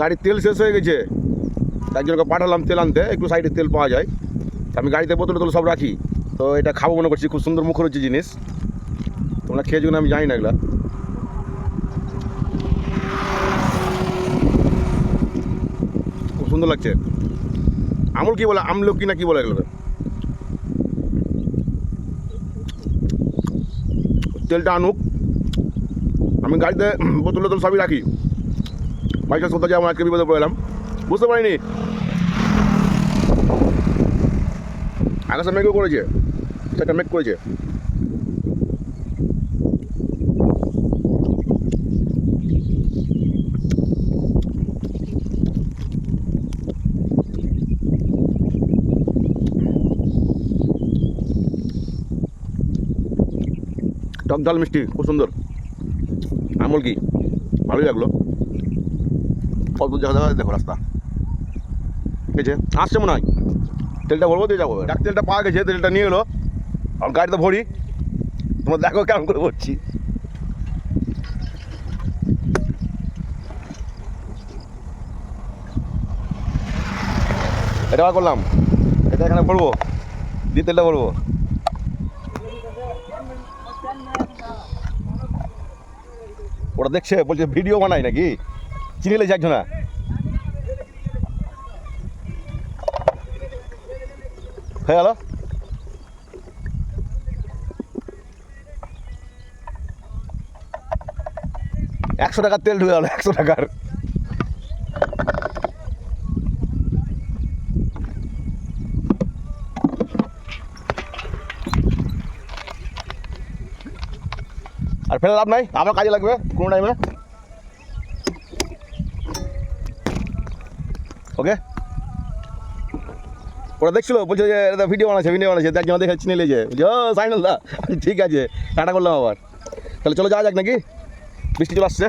গাড়ির তেল শেষ হয়ে গেছে। একজনকে পাঠালাম তেল আনতে, একটু সাইডে তেল পাওয়া যায়। তা আমি গাড়িতে বোতল টোতল সব রাখি। তো এটা খাব মনে করছি, খুব সুন্দর মুখর হচ্ছে জিনিস। তোমরা খেয়েছো না, আমি জানি না এগুলা। খুব সুন্দর লাগছে। আমুল কি বলে, আমলকি না কি বলে এগুলো তেলটা আনুক। আমি গাড়িতে বোতল টোতল সবই রাখি। বাইকটা কোথাও যাব আজকে বিপদে পড়ে এলাম বুঝতে পারিনি। আকাশে মেঘও করেছে সেটা মেঘ করেছে। টক ঝাল মিষ্টি, খুব সুন্দর। আমল কি? ভালোই লাগল। কত জায়গা দেখা দেখো রাস্তা। ঠিক আছে? আসছে মনে হয়। তেলটা ভরবো দিয়ে যাব ডাক তেলটা পাওয়া গেছে তেলটা নিয়ে এলো। আর গাড়িতে ভরি। তোমরা দেখো কেমন করে ভরছি। এটা করলাম। এটা এখানে ভরবো। দিয়ে তেলটা ভরবো। ওরা দেখছে বলছে ভিডিও বানাই নাকি? চিনিলে যাচ্ছ না হয়ে গেল একশো টাকার তেল ঢুকে গেল, একশো টাকার। আর ফেলে লাভ নাই, আবার কাজে লাগবে কোনো টাইমে ওকে? ওরা দেখছিল, বলছে যে, এটা ভিডিও বানাচ্ছে ভিডিও বানাচ্ছে দেখ জন্য দেখে চিনে নিয়েছে। বলছে সাইনাল দা ঠিক আছে, টাটা করলাম আবার। তাহলে চলো যাওয়া যাক নাকি? বৃষ্টি চলে আসছে।